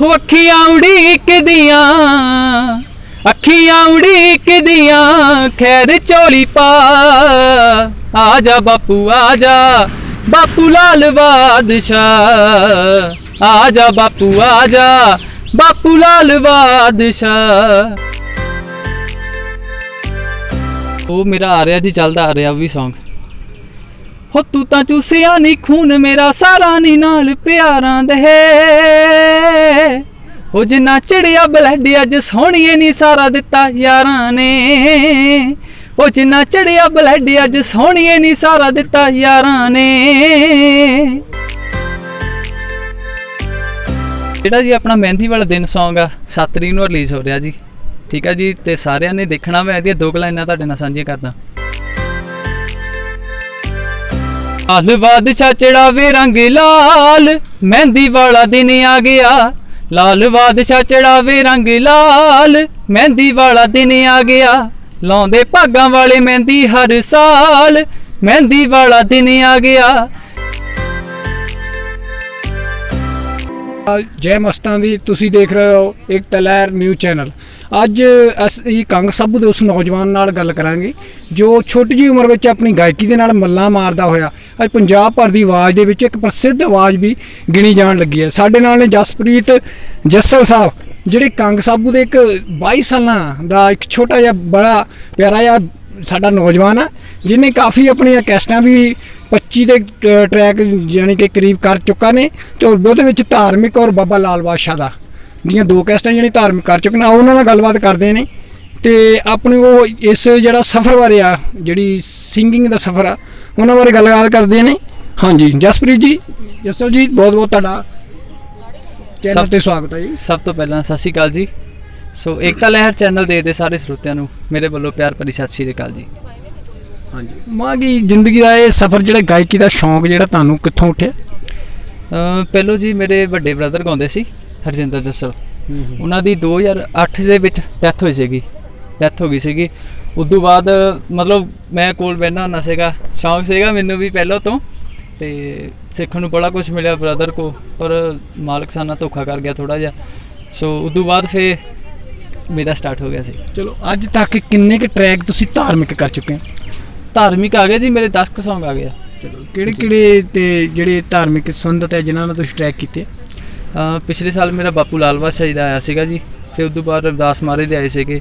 ਹੋ ਅੱਖੀਆਂ ਉਡੀਕਦੀਆਂ ਅੱਖੀਆਂ ਉਡੀਕਦੀਆਂ ਖੈਰ ਚੋਲੀ ਪਾ। ਆ ਜਾ ਬਾਪੂ, ਆ ਜਾ ਬਾਪੂ ਲਾਲ ਬਾਦਸ਼ਾਹ। ਆ ਜਾ ਬਾਪੂ, ਆ ਜਾ ਬਾਪੂ ਲਾਲ ਬਾਦਸ਼ਾਹ। ਉਹ ਮੇਰਾ ਆ ਰਿਹਾ ਜੀ, ਚੱਲਦਾ ਆ ਰਿਹਾ ਉਹ ਵੀ Song ਹੋ ਤੂੰ ਤਾਂ ਚੂਸਿਆ ਨਹੀਂ ਖੂਨ ਮੇਰਾ, ਸਾਰਾ ਨੀ ਨਾਲ ਪਿਆਰਾਂ ਦੇ ਹੋ। ਜਿੰਨਾ ਚੜਿਆ ਬਲੱਡ ਅੱਜ ਸੋਹਣੀਏ ਨਹੀਂ ਸਾਰਾ ਦਿੱਤਾ ਯਾਰਾਂ ਨੇ। ਹੋ ਜਿੰਨਾ ਚੜਿਆ ਬਲੱਡ ਅੱਜ ਸੋਹਣੀਏ ਨਹੀਂ ਸਾਰਾ ਦਿੱਤਾ ਯਾਰਾਂ ਨੇ। ਜਿਹੜਾ ਜੀ ਆਪਣਾ ਮਹਿੰਦੀ ਵਾਲਾ ਦਿਨ Song ਆ 7 ਤਰੀਕ ਨੂੰ ਰਿਲੀਜ਼ ਹੋ ਰਿਹਾ ਜੀ। ਠੀਕ ਆ ਜੀ, ਤੇ ਸਾਰਿਆਂ ਨੇ ਦੇਖਣਾ ਮੈਂ ਇਹਦੀਆਂ ਦੋ ਕੁ ਲਾਈਨਾਂ ਤੁਹਾਡੇ ਨਾਲ ਸਾਂਝੀਆਂ ਕਰਦਾ। ਲਾਲ ਬਾਦਸ਼ਾਹ ਚੜਾਵੇ ਰੰਗ ਲਾਲ। ਮਹਿੰਦੀ ਵਾਲਾ ਦਿਨ ਆ ਗਿਆ। ਲਾਲ ਬਾਦਸ਼ਾਹ ਚੜਾਵੇ ਰੰਗ ਲਾਲ। ਮਹਿੰਦੀ ਵਾਲਾ ਦਿਨ ਆ ਗਿਆ। ਲਾਉਂਦੇ ਭਾਗਾਂ ਵਾਲੇ ਮਹਿੰਦੀ ਹਰ ਸਾਲ। ਮਹਿੰਦੀ ਵਾਲਾ ਦਿਨ ਆ ਗਿਆ। ਜੈ ਮਸਤਾਂ ਦੀ ਤੁਸੀਂ ਦੇਖ ਰਹੇ ਹੋ ਇੱਕ ਤਲੈਰ ਨਿਊ ਚੈਨਲ। ਅੱਜ ਅਸੀਂ ਕੰਗ ਸਾਬੂ ਦੇ ਉਸ ਨੌਜਵਾਨ ਨਾਲ ਗੱਲ ਕਰਾਂਗੇ, ਜੋ ਛੋਟੀ ਜਿਹੀ ਉਮਰ ਵਿੱਚ ਆਪਣੀ ਗਾਇਕੀ ਦੇ ਨਾਲ ਮੱਲਾ ਮਾਰਦਾ ਹੋਇਆ, ਅੱਜ ਪੰਜਾਬ ਭਰ ਦੀ ਆਵਾਜ਼ ਦੇ ਵਿੱਚ ਇੱਕ ਪ੍ਰਸਿੱਧ ਆਵਾਜ਼ ਵੀ ਗਿਣੀ ਜਾਣ ਲੱਗੀ ਹੈ। ਸਾਡੇ ਨਾਲ ਨੇ ਜਸਪ੍ਰੀਤ ਜੱਸਲ ਸਾਹਿਬ, ਜਿਹੜੇ ਕੰਗ ਸਾਬੂ ਦੇ ਇੱਕ 22 ਸਾਲਾਂ ਦਾ ਇੱਕ ਛੋਟਾ ਜਿਹਾ ਬੜਾ ਪਿਆਰਾ ਜਿਹਾ ਸਾਡਾ ਨੌਜਵਾਨ ਆ ਜਿਹਨੇ ਕਾਫੀ ਆਪਣੀਆਂ ਕੈਸਟਾਂ ਵੀ 25 ਦੇ ਟਰੈਕ ਯਾਨੀ ਕਿ ਕਰੀਬ ਕਰ ਚੁੱਕਾ ਨੇ ਤੇ ਉਹਦੇ ਵਿੱਚ ਧਾਰਮਿਕ ਔਰ ਬਾਬਾ ਲਾਲ ਬਾਦਸ਼ਾਹ ਦਾ ਦੀਆਂ ਦੋ ਕੈਸਟਾਂ ਜਿਹੜੀ ਧਾਰਮਿਕ ਕਰ ਚੁੱਕੇ ਨੇ। ਉਹਨਾਂ ਨਾਲ ਗੱਲਬਾਤ ਕਰਦੇ ਨੇ ਤੇ ਆਪਣੇ ਉਹ ਇਸ ਜਿਹੜਾ ਸਫ਼ਰ ਬਾਰੇ ਆ ਜਿਹੜੀ ਸਿੰਗਿੰਗ ਦਾ ਸਫ਼ਰ ਆ ਉਹਨਾਂ ਬਾਰੇ ਗੱਲਬਾਤ ਕਰਦੇ ਨੇ। ਹਾਂਜੀ ਜਸਪ੍ਰੀਤ ਜੀ ਜਸਲ ਜੀ ਬਹੁਤ ਬਹੁਤ ਤੁਹਾਡਾ ਚੈਨਲ ਸਭ- ਤੇ ਸਵਾਗਤ ਹੈ ਜੀ। ਸਭ ਤੋਂ ਪਹਿਲਾਂ ਸਤਿ ਸ਼੍ਰੀ ਅਕਾਲ ਜੀ। ਸੋ ਏਕਤਾ ਲਹਿਰ ਚੈਨਲ ਦੇ ਦੇ ਸਾਰੇ ਸਰੋਤਿਆਂ ਨੂੰ ਮੇਰੇ ਵੱਲੋਂ ਪਿਆਰ ਭਰੀ ਸਤਿ ਸ਼੍ਰੀ ਅਕਾਲ ਜੀ। ਹਾਂਜੀ। ਮਾਂ ਕੀ ਜ਼ਿੰਦਗੀ ਦਾ ਇਹ ਸਫ਼ਰ ਜਿਹੜਾ ਗਾਇਕੀ ਦਾ ਸ਼ੌਂਕ ਜਿਹੜਾ ਤੁਹਾਨੂੰ ਕਿੱਥੋਂ ਉੱਠਿਆ? ਪਹਿਲੋ ਜੀ ਮੇਰੇ ਵੱਡੇ ਬ੍ਰਦਰ ਗਾਉਂਦੇ ਸੀ ਹਰਜਿੰਦਰ ਜੱਸਲ। ਉਹਨਾਂ ਦੀ 2008 ਦੇ ਵਿੱਚ ਡੈਥ ਹੋਈ ਸੀਗੀ। ਡੈਥ ਹੋ ਗਈ ਸੀਗੀ। ਉਦੋਂ ਬਾਅਦ ਮਤਲਬ ਮੈਂ ਕੋਲ ਬੈਠਣਾ ਹੁੰਦਾ ਸੀਗਾ ਸ਼ੌਂਕ ਸੀਗਾ ਮੈਨੂੰ ਵੀ ਪਹਿਲਾਂ ਤੋਂ। ਤੇ ਸਿੱਖਣ ਨੂੰ ਬੜਾ ਕੁਝ ਮਿਲਿਆ ਬ੍ਰਦਰ ਕੋ ਪਰ ਮਾਲਕ ਸਾਨਾ ਧੋਖਾ ਕਰ ਗਿਆ ਥੋੜਾ ਜਿਹਾ। ਸੋ ਉਦੋਂ ਬਾਅਦ ਫੇ ਮੇਰਾ ਸਟਾਰਟ ਹੋ ਗਿਆ ਸੀ। ਚਲੋ ਅੱਜ ਤੱਕ ਕਿੰਨੇ ਕੁ ਟਰੈਕ ਤੁਸੀਂ ਧਾਰਮਿਕ ਕਰ ਚੁੱਕੇ ਹੋ? ਧਾਰਮਿਕ ਆ ਗਿਆ ਜੀ ਮੇਰੇ 10 ਕੁ Song ਆ ਗਿਆ ਚਲੋ ਕਿਹੜੇ ਕਿਹੜੇ ਤੇ ਜਿਹੜੇ ਧਾਰਮਿਕ ਸੰਬੰਧਤ ਹੈ ਜਿਨ੍ਹਾਂ ਨਾਲ ਤੁਸੀਂ ਟਰੈਕ ਕੀਤੇ? ਪਿਛਲੇ ਸਾਲ ਮੇਰਾ ਬਾਪੂ ਲਾਲ ਬਾਦਸ਼ਾਹ ਜੀ ਦਾ ਆਇਆ ਸੀਗਾ ਜੀ ਫਿਰ ਉਦੋਂ ਬਾਅਦ ਰਵਿਦਾਸ ਮਹਾਰਾਜ ਦੇ ਆਏ ਸੀਗੇ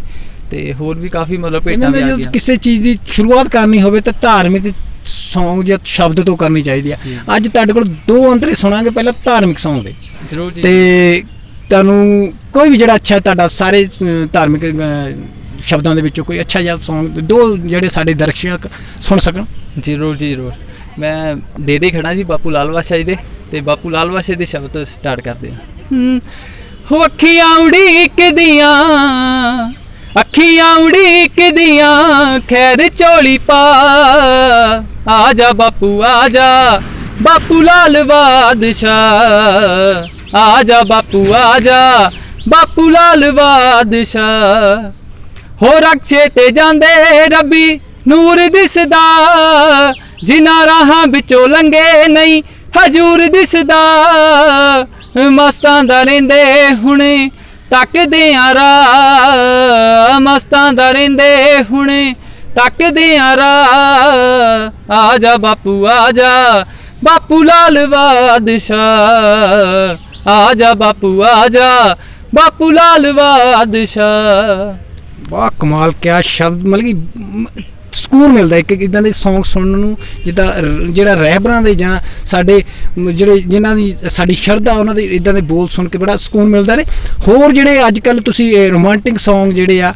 ਤੇ ਹੋਰ ਵੀ ਕਾਫੀ ਮਤਲਬ ਇਹਨਾਂ ਭੇਟਾਂ ਵੀ ਆ ਗਈਆਂ। ਕਿਸੇ ਚੀਜ਼ ਦੀ ਸ਼ੁਰੂਆਤ ਕਰਨੀ ਹੋਵੇ ਤਾਂ ਧਾਰਮਿਕ ਸੌਂਗ ਜਾਂ ਸ਼ਬਦ ਤੋਂ ਕਰਨੀ ਚਾਹੀਦੀ ਆ। ਅੱਜ ਤੁਹਾਡੇ ਕੋਲ ਦੋ ਅੰਤਰੇ ਸੁਣਾਂਗੇ ਪਹਿਲਾਂ ਧਾਰਮਿਕ ਸੌਂਗ ਦੇ। ਜ਼ਰੂਰ ਜੀ ਤੇ ਤੁਹਾਨੂੰ ਕੋਈ ਵੀ ਜਿਹੜਾ ਅੱਛਾ ਤੁਹਾਡਾ ਸਾਰੇ ਧਾਰਮਿਕ ਸ਼ਬਦਾਂ ਦੇ ਵਿੱਚੋਂ ਕੋਈ ਅੱਛਾ ਜਿਹਾ ਸੌਂਗ ਦੋ ਜਿਹੜੇ ਸਾਡੇ ਦਰਸ਼ਕ ਸੁਣ ਸਕਣ। ਜ਼ਰੂਰ ਜੀ ਜ਼ਰੂਰ। ਮੈਂ ਦੇ ਦੇ ਖੜਾ ਜੀ ਬਾਪੂ ਲਾਲ ਬਾਦਸ਼ਾਹ ਜੀ ਦੇ ਤੇ ਬਾਪੂ ਲਾਲ ਬਾਦਸ਼ਾਹ ਦੇ ਸ਼ਬਦ ਤੋਂ ਸਟਾਰਟ ਕਰਦੇ ਹਾਂ। ਹੋ। ਅੱਖੀਆਂ ਉਡੀਕਦੀਆਂ ਅੱਖੀਆਂ ਉਡੀਕਦੀਆਂ ਖੈਰ ਝੋਲੀ ਪਾ। ਆ ਜਾ ਬਾਪੂ ਆ ਜਾ ਬਾਪੂ ਲਾਲ ਬਾਦਸ਼ਾਹ ਆ ਜਾ ਬਾਪੂ ਆ ਜਾ ਬਾਪੂ ਲਾਲ ਬਾਦਸ਼ਾਹ। ਹੋ ਰਕਸ਼ੇ ਤੇ ਜਾਂਦੇ ਰੱਬੀ ਨੂਰ ਦਿਸਦਾ। ਜਿਨ੍ਹਾਂ ਰਾਹਾਂ ਵਿੱਚੋਂ ਲੰਘੇ ਨਹੀਂ ਹਜੂਰ ਦਿਸਦਾ। ਮਸਤਾਂ ਦਾ ਰਹਿੰਦੇ ਹੁਣੇ ਤੱਕਦੇ ਆ ਰਾ ਮਸਤਾਂ ਦਾ ਰਹਿੰਦੇ ਹੁਣੇ ਤੱਕਦੇ ਆ ਰਾ ਆ ਜਾ ਬਾਪੂ ਆ ਜਾ ਬਾਪੂ ਲਾਲ ਬਾਦਸ਼ਾਹ। ਆ ਜਾ ਬਾਪੂ ਆ ਜਾ ਬਾਪੂ ਲਾਲ ਬਾਦਸ਼ਾਹ। ਵਾਹ ਕਮਾਲ ਕਿਆ ਸ਼ਬਦ ਮਤਲਬ ਕਿ ਸਕੂਨ ਮਿਲਦਾ ਇੱਕ ਇਦਾਂ ਦੇ Song ਸੁਣਨ ਨੂੰ ਜਿੱਦਾਂ ਜਿਹੜਾ ਰਹਿਬਰਾਂ ਦੇ ਜਾਂ ਸਾਡੇ ਜਿਹੜੇ ਜਿਨ੍ਹਾਂ ਦੀ ਸਾਡੀ ਸ਼ਰਧਾ ਉਹਨਾਂ ਦੇ ਇਦਾਂ ਦੇ ਬੋਲ ਸੁਣ ਕੇ ਬੜਾ ਸਕੂਨ ਮਿਲਦਾ ਨੇ। ਹੋਰ ਜਿਹੜੇ ਅੱਜ ਕੱਲ ਤੁਸੀਂ ਰੋਮਾਂਟਿਕ Song ਜਿਹੜੇ ਆ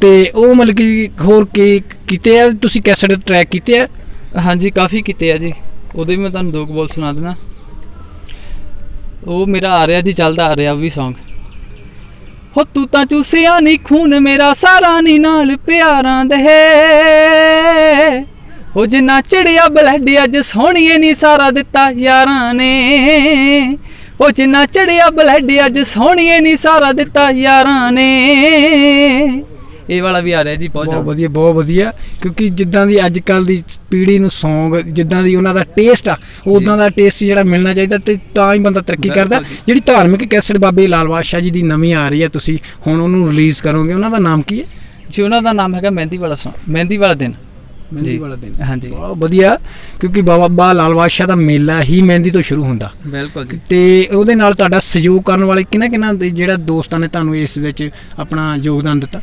ਤੇ ਉਹ ਮਤਲਬ ਕਿ ਹੋਰ ਕੀ ਕੀਤੇ ਆ? ਤੁਸੀਂ ਕੈਸਟ ਟਰੈਕ ਕੀਤੇ ਆ? ਹਾਂਜੀ ਕਾਫੀ ਕੀਤੇ ਆ ਜੀ। ਉਹਦੇ ਵੀ ਮੈਂ ਤੁਹਾਨੂੰ ਦੋ ਕੁ ਬੋਲ ਸੁਣਾ ਦੇਣਾ ਉਹ ਮੇਰਾ ਆ ਰਿਹਾ ਜੀ, ਚੱਲਦਾ ਆ ਰਿਹਾ ਉਹ ਵੀ Song ਹੋ ਤੂੰ ਤਾਂ ਚੂਸਿਆ ਨਹੀਂ ਖੂਨ ਮੇਰਾ, ਸਾਰਾ ਨੀ ਨਾਲ ਪਿਆਰਾਂ ਦੇ ਹੋ। ਜਿੰਨਾ ਚੜਿਆ ਬਲੱਡ ਅੱਜ ਸੋਹਣੀਏ ਨਹੀਂ ਸਾਰਾ ਦਿੱਤਾ ਯਾਰਾਂ ਨੇ। ਉਹ ਜਿੰਨਾ ਚੜਿਆ ਬਲੱਡ ਅੱਜ ਸੋਹਣੀਏ ਨਹੀਂ ਸਾਰਾ ਦਿੱਤਾ ਯਾਰਾਂ ਨੇ। ਇਹ ਵਾਲਾ ਵੀ ਆ ਰਿਹਾ ਜੀ ਬਹੁਤ ਬਹੁਤ ਵਧੀਆ ਬਹੁਤ ਵਧੀਆ। ਕਿਉਂਕਿ ਜਿੱਦਾਂ ਦੀ ਅੱਜ ਕੱਲ ਦੀ ਪੀੜ੍ਹੀ ਨੂੰ Song ਜਿੱਦਾਂ ਦੀ ਉਹਨਾਂ ਦਾ ਟੇਸਟ ਆ ਉਦਾਂ ਦਾ ਟੇਸਟ ਜਿਹੜਾ ਮਿਲਣਾ ਚਾਹੀਦਾ ਤੇ ਤਾਂ ਹੀ ਬੰਦਾ ਤਰੱਕੀ ਕਰਦਾ। ਜਿਹੜੀ ਧਾਰਮਿਕ ਕੈਸਟ ਬਾਬੇ ਲਾਲ ਬਾਦਸ਼ਾਹ ਜੀ ਦੀ ਨਵੀਂ ਆ ਰਹੀ ਹੈ ਤੁਸੀਂ ਹੁਣ ਉਹਨੂੰ ਰਿਲੀਜ਼ ਕਰੋਗੇ ਉਹਨਾਂ ਦਾ ਨਾਮ ਕੀ ਹੈ? ਜੀ ਉਹਨਾਂ ਦਾ ਨਾਮ ਹੈਗਾ ਮਹਿੰਦੀ ਵਾਲਾ ਸੌਂ ਮਹਿੰਦੀ ਵਾਲਾ ਦਿਨ। ਮਹਿੰਦੀ। ਵਾਲਾ ਦਿਨ। ਹਾਂਜੀ। ਬਹੁਤ ਵਧੀਆ ਕਿਉਂਕਿ ਬਾਬਾ ਲਾਲ ਬਾਦਸ਼ਾਹ ਦਾ ਮੇਲਾ ਹੀ ਮਹਿੰਦੀ ਤੋਂ ਸ਼ੁਰੂ ਹੁੰਦਾ। ਬਿਲਕੁਲ ਜੀ। ਤੇ ਉਹਦੇ ਨਾਲ ਤੁਹਾਡਾ ਸਹਿਯੋਗ ਕਰਨ ਵਾਲੇ ਕਿਹਨਾਂ ਕਿਹਨਾਂ ਦੇ ਜਿਹੜਾ ਦੋਸਤਾਂ ਨੇ ਤੁਹਾਨੂੰ ਇਸ ਵਿੱਚ ਆਪਣਾ ਯੋਗਦਾਨ ਦਿੱਤਾ?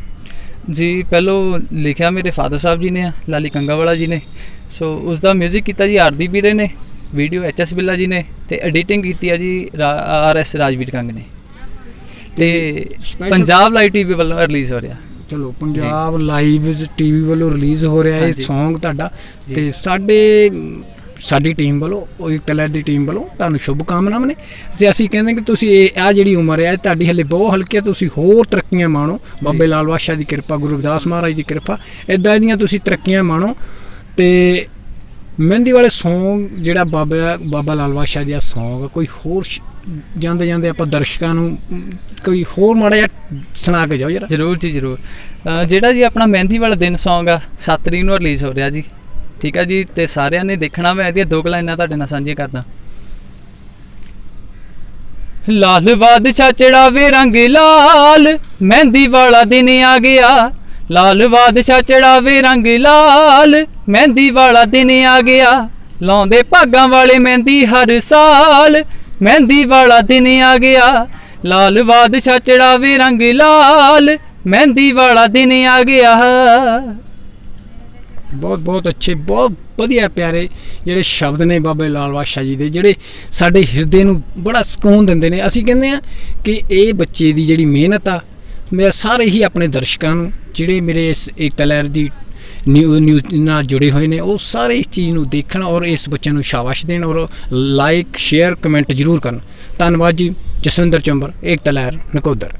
ਜੀ ਪਹਿਲੋਂ ਲਿਖਿਆ ਮੇਰੇ ਫਾਦਰ ਸਾਹਿਬ ਜੀ ਨੇ ਲਾਲੀ ਕੰਗਾ ਵਾਲਾ ਜੀ ਨੇ। ਸੋ ਉਸ ਦਾ 뮤직 ਕੀਤਾ ਜੀ ਆਰਦੀ ਵੀਰੇ ਨੇ ਵੀਡੀਓ ਐਚਐਸ ਬਿੱਲਾ ਜੀ ਨੇ ਤੇ ਐਡੀਟਿੰਗ ਕੀਤੀ ਆ ਜੀ ਆਰਐਸ ਰਾਜਵੀਰ ਕੰਗ ਨੇ। ਤੇ ਪੰਜਾਬ ਲਾਈਵ ਟੀਵੀ ਵੱਲੋਂ ਰਿਲੀਜ਼ ਹੋ ਰਿਹਾ। ਚਲੋ ਪੰਜਾਬ ਲਾਈਵ ਟੀਵੀ ਵੱਲੋਂ ਰਿਲੀਜ਼ ਹੋ ਰਿਹਾ ਇਹ। Song ਤੁਹਾਡਾ। ਤੇ ਸਾਡੇ ਸਾਡੀ ਟੀਮ ਵੱਲੋਂ, ਉਹ ਇੱਕ ਕਲਰ ਦੀ ਟੀਮ ਵੱਲੋਂ ਤੁਹਾਨੂੰ ਸ਼ੁਭ ਕਾਮਨਾਵਾਂ ਨੇ। ਤੇ ਅਸੀਂ ਕਹਿੰਦੇ ਕਿ ਤੁਸੀਂ ਇਹ ਆ ਜਿਹੜੀ ਉਮਰ ਹੈ, ਤੁਹਾਡੀ ਹਲੇ ਬਹੁਤ ਹਲਕੀ ਹੈ, ਤੁਸੀਂ ਹੋਰ ਤਰੱਕੀਆਂ ਮਾਣੋ। ਬਾਬੇ ਲਾਲ ਬਾਦਸ਼ਾਹ ਦੀ ਕਿਰਪਾ, ਗੁਰੂ ਰਵਿਦਾਸ ਮਹਾਰਾਜ ਦੀ ਕਿਰਪਾ ਇਦਾਂ ਦੀਆਂ ਤੁਸੀਂ ਤਰੱਕੀਆਂ ਮਾਣੋ। ਤੇ ਮਹਿੰਦੀ ਵਾਲੇ Song ਜਿਹੜਾ ਬਾਬਾ ਬਾਬਾ ਲਾਲ ਬਾਦਸ਼ਾਹ ਦੀ Song ਕੋਈ ਹੋਰ ਸ਼- ਜਾਂਦੇ ਜਾਂਦੇ ਆਪਾਂ ਦਰਸ਼ਕਾਂ ਨੂੰ, ਕੋਈ ਹੋਰ ਮਾੜਾ ਜਿਹਾ ਸੁਣਾ ਕੇ ਜਾਓ ਜਰਾ। ਜਰੂਰ ਜੀ, ਜਰੂਰ। ਜਿਹੜਾ ਜੀ ਆਪਣਾ ਮਹਿੰਦੀ ਵਾਲਾ ਦਿਨ Song ਆ 7 ਤਰੀਕ ਨੂੰ ਰਿਲੀਜ਼ ਹੋ ਰਿਹਾ ਜੀ। ਠੀਕ ਹੈ ਜੀ, ਤੇ ਸਾਰਿਆਂ ਨੇ ਦੇਖਣਾ ਮੈਂ ਇਹਦੀਆਂ ਦੋ ਕੁ ਲਾਈਨਾਂ ਤੁਹਾਡੇ ਨਾਲ ਸਾਂਝੀਆਂ ਕਰਦਾ। ਲਾਲ ਬਾਦਸ਼ਾਹ ਚੜਾਵੇ ਰੰਗ ਲਾਲ, ਮਹਿੰਦੀ ਵਾਲਾ ਦਿਨ ਆ ਗਿਆ। ਲਾਲ ਬਾਦਸ਼ਾਹ ਚੜਾਵੇ ਰੰਗ ਲਾਲ, ਮਹਿੰਦੀ ਵਾਲਾ ਦਿਨ ਆ ਗਿਆ। ਲਾਉਂਦੇ ਭਾਗਾਂ ਵਾਲੇ ਮਹਿੰਦੀ ਹਰ ਸਾਲ, ਮਹਿੰਦੀ ਵਾਲਾ ਦਿਨ ਆ ਗਿਆ। ਲਾਲ ਬਾਦਸ਼ਾਹ ਚੜਾਵੇ ਰੰਗ ਲਾਲ, ਮਹਿੰਦੀ ਵਾਲਾ ਦਿਨ ਆ ਗਿਆ। ਬਹੁਤ ਬਹੁਤ ਅੱਛੇ, ਬਹੁਤ ਵਧੀਆ ਪਿਆਰੇ ਜਿਹੜੇ ਸ਼ਬਦ ਨੇ ਬਾਬੇ ਲਾਲ ਬਾਦਸ਼ਾਹ ਜੀ ਦੇ, ਜਿਹੜੇ ਸਾਡੇ ਹਿਰਦੇ ਨੂੰ ਬੜਾ ਸਕੂਨ ਦਿੰਦੇ ਨੇ। ਅਸੀਂ ਕਹਿੰਦੇ ਆ ਕਿ ਇਹ ਬੱਚੇ ਦੀ ਜਿਹੜੀ ਮਿਹਨਤ ਆ, ਮੈਂ ਸਾਰੇ ਹੀ ਆਪਣੇ ਦਰਸ਼ਕਾਂ ਨੂੰ, ਜਿਹੜੇ ਮੇਰੇ ਇਸ ਏਕਤਾ ਲਹਿਰ ਦੀ ਨਿਊ ਨਿਊਜ਼ ਨਾਲ ਜੁੜੇ ਹੋਏ ਨੇ, ਉਹ ਸਾਰੇ ਇਸ ਚੀਜ਼ ਨੂੰ ਦੇਖਣ ਔਰ ਇਸ ਬੱਚੇ ਨੂੰ ਸ਼ਾਬਾਸ਼ ਦੇਣ ਔਰ ਲਾਈਕ ਸ਼ੇਅਰ ਕਮੈਂਟ ਜ਼ਰੂਰ ਕਰਨ। ਧੰਨਵਾਦ ਜੀ, ਜਸਵਿੰਦਰ ਚੰਬਰ, ਏਕਤਾ ਲਹਿਰ, ਨਕੋਦਰ।